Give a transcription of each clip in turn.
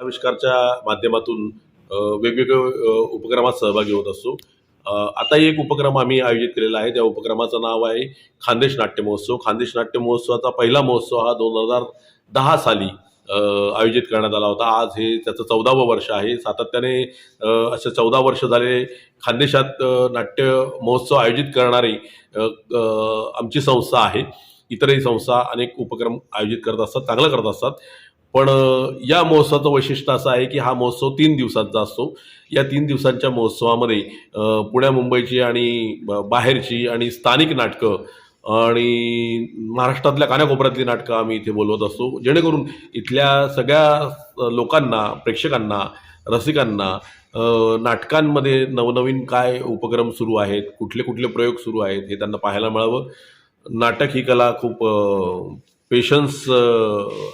आविष्कारच्या माध्यमातून वेगवेगळ्या उपक्रमात सहभागी होत असतो आता एक उपक्रम आम्ही आयोजित केलेला आहे. त्या उपक्रमाचं नाव आहे खानदेश नाट्य महोत्सव. खानदेश नाट्य महोत्सवाचा पहिला महोत्सव हा दोन हजार दहा साली आयोजित करण्यात आला होता. आज हे त्याचं चौदावं वर्ष आहे. सातत्याने असे चौदा वर्ष झाले खानदेशात नाट्य महोत्सव आयोजित करणारी आमची संस्था आहे. इतरही संस्था अनेक उपक्रम आयोजित करत असतात चांगलं करत असतात. पण या महोत्सवाचं वैशिष्ट्य असं आहे की हा महोत्सव तीन दिवसांचा असतो. या तीन दिवसांच्या महोत्सवामध्ये पुण्या मुंबईची आणि ब- बाहेरची आणि स्थानिक नाटकं आणि महाराष्ट्रातल्या कानाकोपऱ्यातली नाटकं आम्ही इथे बोलवत असतो. जेणेकरून इथल्या सगळ्या लोकांना प्रेक्षकांना रसिकांना नाटकांमध्ये नवनवीन काय उपक्रम सुरू आहेत कुठले कुठले प्रयोग सुरू आहेत हे त्यांना पाहायला मिळावं. नाटक ही कला खूप पेशन्स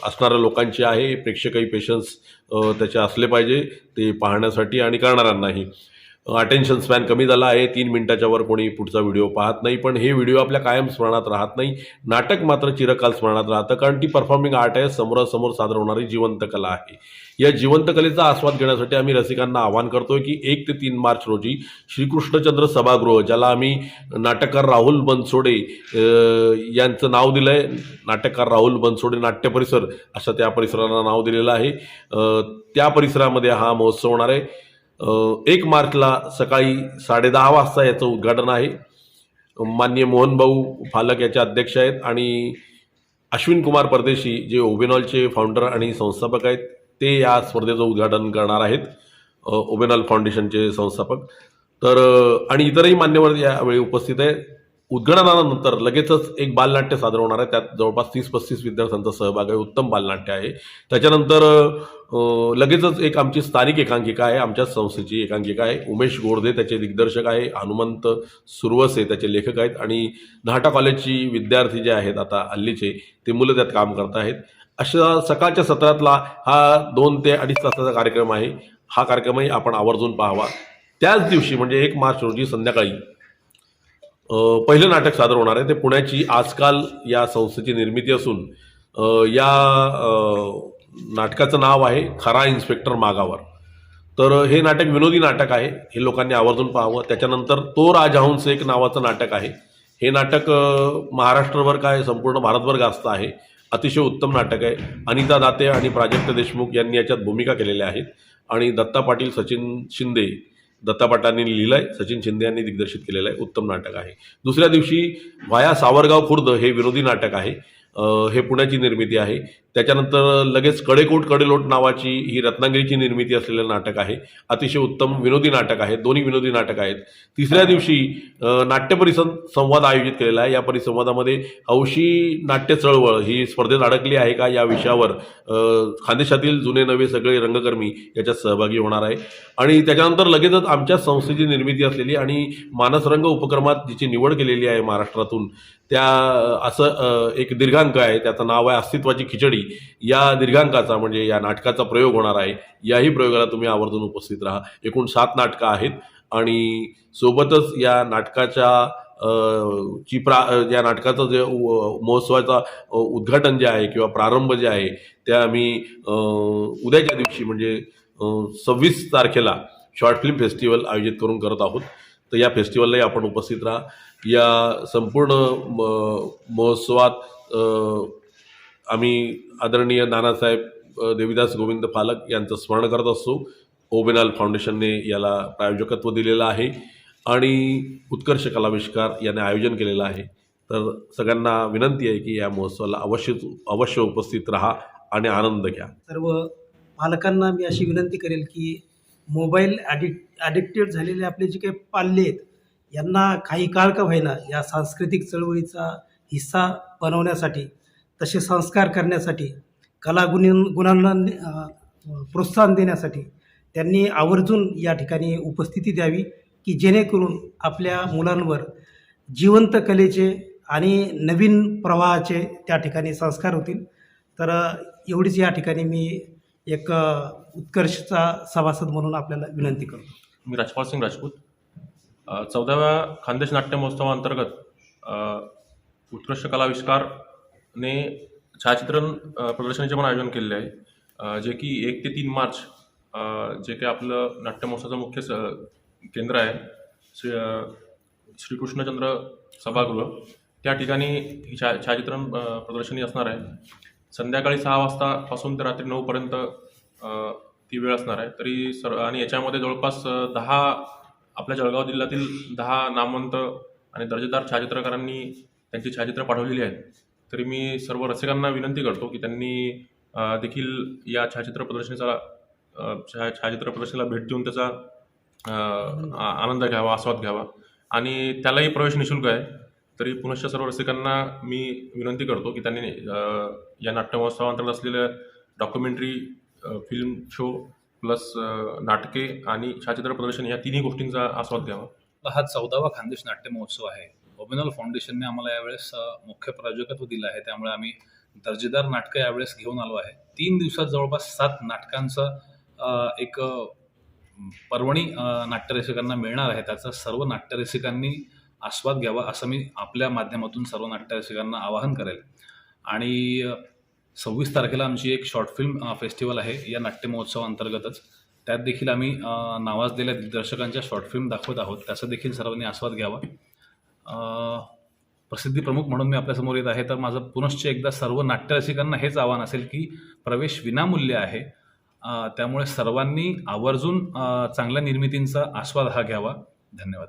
असणाऱ्या लोकांची आहे प्रेक्षकही पेशन्स त्याचे असले पाहिजे ते पाहण्यासाठी आणि करणाऱ्यांनाही. अटेन्शन स्पॅन कमी झाला आहे. तीन मिनिटाच्या वर कोणी पुढचा व्हिडिओ पाहत नाही. पण हे व्हिडिओ आपल्या कायम स्मरणात राहत नाही. नाटक मात्र चिरकाल स्मरणात राहतं. कारण ती परफॉर्मिंग आर्ट आहे. समोरासमोर सादर होणारी जिवंत कला आहे. या जिवंत कलेचा आस्वाद घेण्यासाठी आम्ही रसिकांना आवाहन करतोय की एक ते तीन मार्च रोजी श्रीकृष्णचंद्र सभागृह ज्याला आम्ही नाटककार राहुल बनसोडे यांचं नाव दिलं आहे नाटककार राहुल बनसोडे नाट्य परिसर असं त्या परिसराला नाव दिलेलं आहे. त्या परिसरामध्ये हा महोत्सव होणार आहे. एक मार्चला सकाळी साडेदहा वाजता याचं उद्घाटन आहे. माननीय मोहनभाऊ फालक याचे अध्यक्ष आहेत आणि अश्विन कुमार परदेशी जे ओबेनॉलचे फाउंडर आणि संस्थापक आहेत ते या स्पर्धेचं उद्घाटन करणार आहेत. ओबेनॉल फाउंडेशनचे संस्थापक. तर आणि इतरही मान्यवर यावेळी उपस्थित आहे उद्घाटनानंतर लगेचच एक बालनाट्य सादर होणार आहे. त्यात जवळपास तीस पस्तीस विद्यार्थ्यांचा सहभाग आहे. उत्तम बालनाट्य आहे. त्याच्यानंतर लगेचच एक आमची स्थानिक एकांकिका आहे. आमच्याच संस्थेची एकांकिका आहे. उमेश गोडदे त्याचे दिग्दर्शक आहे. हनुमंत सुरवसे त्याचे लेखक आहेत. आणि नाहटा कॉलेजची विद्यार्थी जे आहेत आता हल्लीचे ते मुलं त्यात काम करत आहेत. अशा सकाळच्या सत्रातला हा दोन ते अडीच तासाचा कार्यक्रम आहे. हा कार्यक्रमही आपण आवर्जून पाहावा. त्याच दिवशी म्हणजे एक मार्च रोजी संध्याकाळी पहिलं नाटक सादर होणार आहे. ते पुण्याची आजकाल या संस्थेची निर्मिती असून या नाटकाचं नाव आहे खरा इन्स्पेक्टर मागावर. तर हे नाटक विनोदी नाटक आहे. हे लोकांनी आवर्जून पाहावं. त्याच्यानंतर तो राजहंस एक नावाचं नाटक आहे. हे नाटक महाराष्ट्रभर काय संपूर्ण भारतभर गाजतं आहे. अतिशय उत्तम नाटक आहे. अनिता दाते आणि प्राजक्त देशमुख यांनी याच्यात भूमिका केलेल्या आहेत. आणि दत्ता पाटील सचिन शिंदे दत्ता पाटांनी लिहिलं आहे सचिन शिंदे यांनी दिग्दर्शित केलेलं आहे उत्तम नाटक आहे. दुसऱ्या दिवशी वाया सावरगाव खुर्द हे विरोधी नाटक आहे. हे पुण्याची निर्मिती आहे. त्याच्यानंतर लगेच कडेकोट कडेलोट नावाची ही रत्नागिरीची निर्मिती असलेलं नाटक आहे. अतिशय उत्तम विनोदी नाटक आहे. दोन्ही विनोदी नाटक आहेत. तिसऱ्या दिवशी नाट्य परिसं संवाद आयोजित केलेला आहे. या परिसंवादामध्ये हौशी नाट्य चळवळ ही स्पर्धेत अडकली आहे का या विषयावर खानदेशातील जुने नवे सगळे रंगकर्मी याच्यात सहभागी होणार आहे. आणि त्याच्यानंतर लगेचच आमच्या संस्थेची निर्मिती असलेली आणि मानसरंग उपक्रमात जिची निवड केलेली आहे महाराष्ट्रातून त्या असं एक दीर्घांक आहे. त्याचं नाव आहे अस्तित्वाची खिचडी. या दीर्घांकाचा म्हणजे या नाटकाचा प्रयोग होणार आहे. याही प्रयोगाला तुम्ही आवर्जून उपस्थित राहा. एकूण सात नाटकं आहेत आणि सोबतच या नाटकाच्या ची प्रा या नाटकाचं जे महोत्सवाचा उद्घाटन जे आहे किंवा प्रारंभ जे आहे ते आम्ही उद्याच्या दिवशी म्हणजे सव्वीस तारखेला शॉर्ट फिल्म फेस्टिवल आयोजित करून करत आहोत. तर या फेस्टिवललाही आपण उपस्थित राहा. या संपूर्ण म- महोत्सवात आम्ही आदरणीय नानासाहेब देवीदास गोविंद पालक यांचं स्मरण करत असतो. ओबेनाल फाउंडेशनने याला प्रायोजकत्व दिलेलं आहे आणि उत्कर्ष कलाविष्कार याने आयोजन केलेलं आहे. तर सगळ्यांना विनंती आहे की या महोत्सवाला अवश्य अवश्य उपस्थित राहा आणि आनंद घ्या. सर्व पालकांना मी अशी विनंती करेल की मोबाईल ॲडिक ॲडिक्टेड झालेले आपले जे काही पाल्ले आहेत यांना काही काळ का होईना या सांस्कृतिक चळवळीचा हिस्सा बनवण्यासाठी तसे संस्कार करण्यासाठी कलागुणी गुणांना प्रोत्साहन देण्यासाठी त्यांनी आवर्जून या ठिकाणी उपस्थिती द्यावी की जेणेकरून आपल्या मुलांवर जिवंत कलेचे आणि नवीन प्रवाहाचे त्या ठिकाणी संस्कार होतील. तर एवढीच या ठिकाणी मी एक उत्कर्षचा सभासद म्हणून आपल्याला विनंती करतो. मी राजपाल सिंग राजपूत. चौदाव्या खानदेश नाट्य महोत्सवाअंतर्गत उत्कृष्ट कलाविष्कार ने छायाचित्रण प्रदर्शनाचे पण आयोजन केलेले आहे. जे की एक ते तीन मार्च जे काही आपलं नाट्य महोत्सवाचं मुख्य स केंद्र आहे. श्री श्रीकृष्णचंद्र सभागृह. त्या ठिकाणी ही छा छायाचित्रण प्रदर्शनी असणार आहे. संध्याकाळी सहा वाजतापासून ते रात्री नऊपर्यंत ती वेळ असणार आहे. तरी सर आणि याच्यामध्ये जवळपास दहा आपल्या जळगाव जिल्ह्यातील दहा नामवंत आणि दर्जेदार छायाचित्रकारांनी त्यांची छायाचित्र पाठवलेली आहेत. तरी मी सर्व रसिकांना विनंती करतो की त्यांनी देखील या छायाचित्र प्रदर्शनीचा छाया छायाचित्र प्रदर्शनीला भेट देऊन त्याचा आनंद घ्यावा आस्वाद घ्यावा. आणि त्यालाही प्रवेश निशुल्क आहे. तरी पुनश्च सर्व रसिकांना मी विनंती करतो की त्यांनी या नाट्य महोत्सवाअंतर्गत असलेल्या डॉक्युमेंटरी फिल्म शो प्लस नाटके आणि छायाचित्र प्रदर्शन या तिन्ही गोष्टींचा आस्वाद घ्यावा. हा चौदावा खानदेश नाट्य महोत्सव आहे. ओबिनल फाउंडेशनने आम्हाला यावेळेस मुख्य प्रायोजकत्व दिलं आहे. त्यामुळे आम्ही दर्जेदार नाटकं यावेळेस घेऊन आलो आहे. तीन दिवसात जवळपास सात नाटकांचं एक पर्वणी नाट्यरसिकांना मिळणार आहे. त्याचा सर्व नाट्यरसिकांनी आस्वाद घ्यावा असं मी आपल्या माध्यमातून सर्व नाट्यरसिकांना आवाहन करेल. आणि सव्वीस तारखेला आमची एक शॉर्ट फिल्म फेस्टिवल आहे. या नाट्य महोत्सवाअंतर्गतच त्यात देखील आम्ही नावाजलेल्या दिग्दर्शकांच्या शॉर्ट फिल्म दाखवत आहोत. त्याचा देखील सर्वांनी आस्वाद घ्यावा. प्रसिद्धी प्रमुख म्हणून मी आपल्यासमोर येत आहे. तर माझं पुनश्च एकदा सर्व नाट्यरसिकांना हेच आव्हान असेल की प्रवेश विनामूल्य आहे. त्यामुळे सर्वांनी आवर्जून चांगल्या निर्मितींचा आस्वाद हा घ्यावा. धन्यवाद.